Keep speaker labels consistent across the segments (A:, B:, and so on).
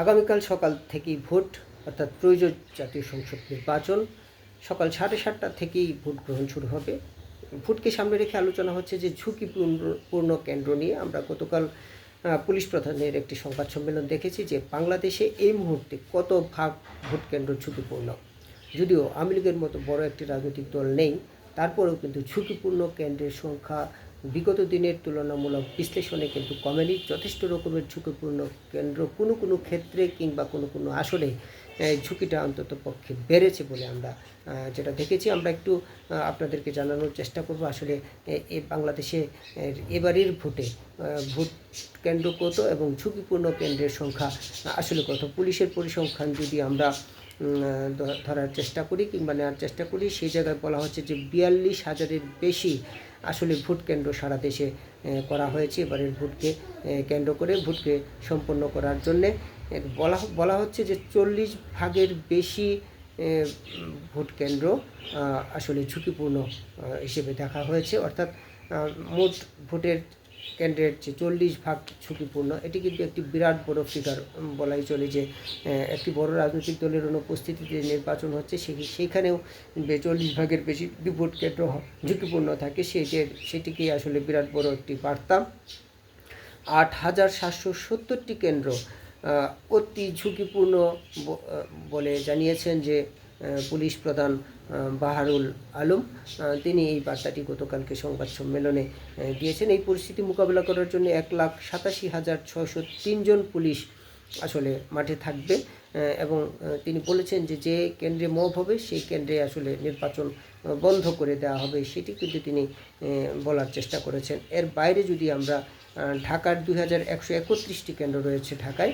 A: আগামীকাল সকাল থেকেই ভোট, অর্থাৎ প্রয়োজন জাতীয় সংসদ নির্বাচন। সকাল সাড়ে সাতটা থেকেই ভোট গ্রহণ শুরু হবে। ভোটকে সামনে রেখে আলোচনা হচ্ছে যে ঝুঁকিপূর্ণ কেন্দ্র নিয়ে। আমরা গতকাল পুলিশ প্রধানের একটি সংবাদ সম্মেলন দেখেছি যে বাংলাদেশে এই মুহূর্তে কত ভাগ ভোট কেন্দ্র ঝুঁকিপূর্ণ। যদিও আওয়ামী লীগের মতো বড় একটি রাজনৈতিক দল নেই, তারপরেও কিন্তু ঝুঁকিপূর্ণ কেন্দ্রের সংখ্যা বিগত দিনের তুলনামূলক বিশ্লেষণে কিন্তু কমেনি যথেষ্ট রকমের ঝুঁকিপূর্ণ কেন্দ্র কোনো কোনো ক্ষেত্রে কিংবা কোনো কোনো আসলে ঝুঁকিটা অন্তত পক্ষে বেড়েছে বলে আমরা যেটা দেখেছি। আমরা একটু আপনাদেরকে জানানোর চেষ্টা করব আসলে, এ- বাংলাদেশে এবারের ভোটে ভোট কেন্দ্র কত এবং ঝুঁকিপূর্ণ কেন্দ্রের সংখ্যা আসলে কত? পুলিশের পরিসংখ্যান যদি আমরা ধরার চেষ্টা করি কিংবা নেওয়ার চেষ্টা করি, সেই জায়গায় বলা হচ্ছে যে বিয়াল্লিশ হাজারের বেশি আসলে ভোট কেন্দ্র সারা দেশে করা হয়েছে। এবারের ভোটকে কেন্দ্র করে ভোটকে সম্পন্ন করার জন্যে বলা বলা হচ্ছে যে চল্লিশ ভাগের বেশি ভোট কেন্দ্র আসলে ঝুঁকিপূর্ণ হিসেবে দেখা হয়েছে। অর্থাৎ মোট ভোটের কেন্দ্রের যে চল্লিশ ভাগ ঝুঁকিপূর্ণ, এটি কিন্তু একটি বিরাট বড় ফিগার বলাই চলে যে একটি বড় রাজনৈতিক দলের অনুপস্থিতিতে নির্বাচন হচ্ছে, সে- সেইখানেও চল্লিশ ভাগের বেশি ভোট কেন্দ্র ঝুঁকিপূর্ণ থাকে সেটির সেটিকেই আসলে বিরাট বড় একটি বার্তা। আট হাজার সাতশো সত্তরটি কেন্দ্র অতি ঝুঁকিপূর্ণ বলে জানিয়েছেন যে পুলিশ প্রধান বাহারুল আলম তিনি এই বার্তাটি গতকালকে সংবাদ সম্মেলনে দিয়েছেন। এই পরিস্থিতি মোকাবিলা করার জন্য এক লাখ সাতাশি হাজার ছশো তিনজন পুলিশ আসলে মাঠে থাকবে এবং তিনি বলেছেন যে যে কেন্দ্রে মব হবে, সেই কেন্দ্রে আসলে নির্বাচন বন্ধ করে দেওয়া হবে, সেটি কিন্তু তিনি বলার চেষ্টা করেছেন। এর বাইরে যদি আমরা ঢাকার দুই হাজার একশো একত্রিশটি কেন্দ্র রয়েছে ঢাকায়,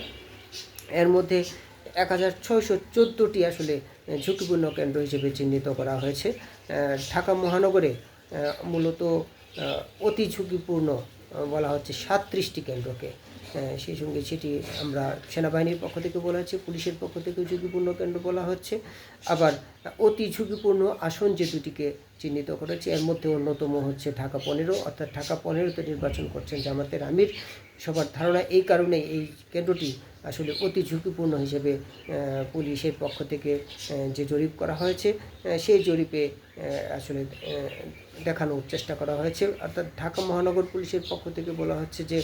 A: এর মধ্যে এক হাজার ছয়শো চোদ্দোটি আসলে ঝুঁকিপূর্ণ কেন্দ্র হিসেবে চিহ্নিত করা হয়েছে। ঢাকা মহানগরে মূলত অতি ঝুঁকিপূর্ণ বলা হচ্ছে সাত্রিশটি কেন্দ্রকে। সেই সঙ্গে সেটি আমরা সেনাবাহিনীর পক্ষ থেকে বলা হচ্ছে, পুলিশের পক্ষ থেকেও ঝুঁকিপূর্ণ কেন্দ্র বলা হচ্ছে। আবার অতি ঝুঁকিপূর্ণ আসন যে দুটিকে চিহ্নিত করেছে, এর মধ্যে অন্যতম হচ্ছে ঢাকা পনেরো, অর্থাৎ ঢাকা পনেরোতে নির্বাচন করছেন জামাতের আমির। সবার ধারণা এই কারণে এই কেন্দ্রটি আসলে অতি ঝুঁকিপূর্ণ হিসেবে পুলিশের পক্ষ থেকে যে জরিপ করা হয়েছে সেই জরিপে আসলে দেখানোর চেষ্টা করা হয়েছে। অর্থাৎ ঢাকা মহানগর পুলিশের পক্ষ থেকে বলা হচ্ছে যে,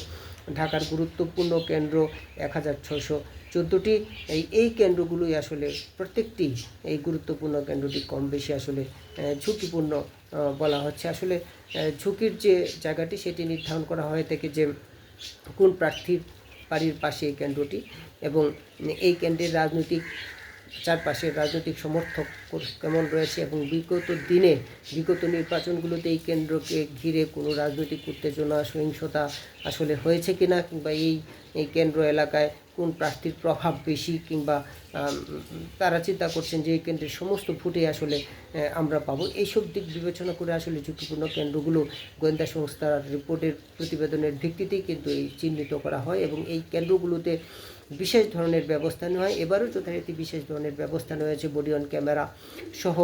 A: ঢাকার গুরুত্বপূর্ণ কেন্দ্র এক হাজার ছশো চোদ্দোটি। এই এই কেন্দ্রগুলোই আসলে প্রত্যেকটি এই গুরুত্বপূর্ণ কেন্দ্রটি কম বেশি আসলে ঝুঁকিপূর্ণ বলা হচ্ছে। আসলে ঝুঁকির যে জায়গাটি সেটি নির্ধারণ করা হয়ে থাকে যে, কোন প্রার্থীর বাড়ির পাশে এই কেন্দ্রটি এবং এই কেন্দ্রের রাজনৈতিক চারপাশের রাজনৈতিক সমর্থক কেমন রয়েছে এবং বিগত দিনে, বিগত নির্বাচনগুলোতে এই কেন্দ্রকে ঘিরে কোনো রাজনৈতিক উত্তেজনা, সহিংসতা আসলে হয়েছে কিনা কিংবা এই এই কেন্দ্র এলাকায় কোন প্রার্থীর প্রভাব বেশি কিংবা তারা চিন্তা করছেন যে এই কেন্দ্রের সমস্ত ভোটে আসলে আমরা পাবো। এইসব দিক বিবেচনা করে আসলে ঝুঁকিপূর্ণ কেন্দ্রগুলো গোয়েন্দা সংস্থার রিপোর্টের প্রতিবেদনের ভিত্তিতেই কিন্তু এই চিহ্নিত করা হয় এবং এই কেন্দ্রগুলোতে বিশেষ ধরনের ব্যবস্থা নেওয়া হয়। এবারও যথারীতি বিশেষ ধরনের ব্যবস্থা নেওয়া হয়েছে বডি অন ক্যামেরা সহ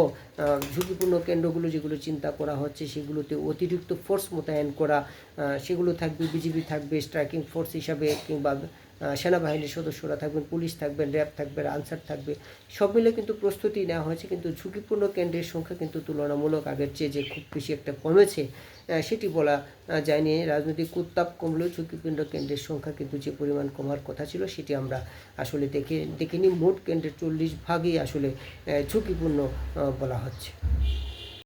A: ঝুঁকিপূর্ণ কেন্দ্রগুলো যেগুলো চিন্তা করা হচ্ছে সেগুলোতে অতিরিক্ত ফোর্স মোতায়েন করা সেগুলো থাকবে, বিজিবি থাকবে স্ট্রাইকিং ফোর্স হিসাবে কিংবা সেনাবাহিনীর সদস্যরা থাকবেন, পুলিশ থাকবেন, র্যাব থাকবে আনসার থাকবে, সব মিলে কিন্তু প্রস্তুতি নেওয়া হয়েছে, কিন্তু ঝুঁকিপূর্ণ কেন্দ্রের সংখ্যা কিন্তু তুলনামূলক আগের চেয়ে যে খুব বেশি একটা কমেছে সেটি বলা যায়নি। রাজনৈতিক উত্তাপ কমলেও ঝুঁকিপূর্ণ কেন্দ্রের সংখ্যা কিন্তু যে পরিমাণ কমার কথা ছিল, সেটি আমরা আসলে দেখে দেখিনি মোট কেন্দ্রের চল্লিশ ভাগই আসলে ঝুঁকিপূর্ণ বলা হচ্ছে।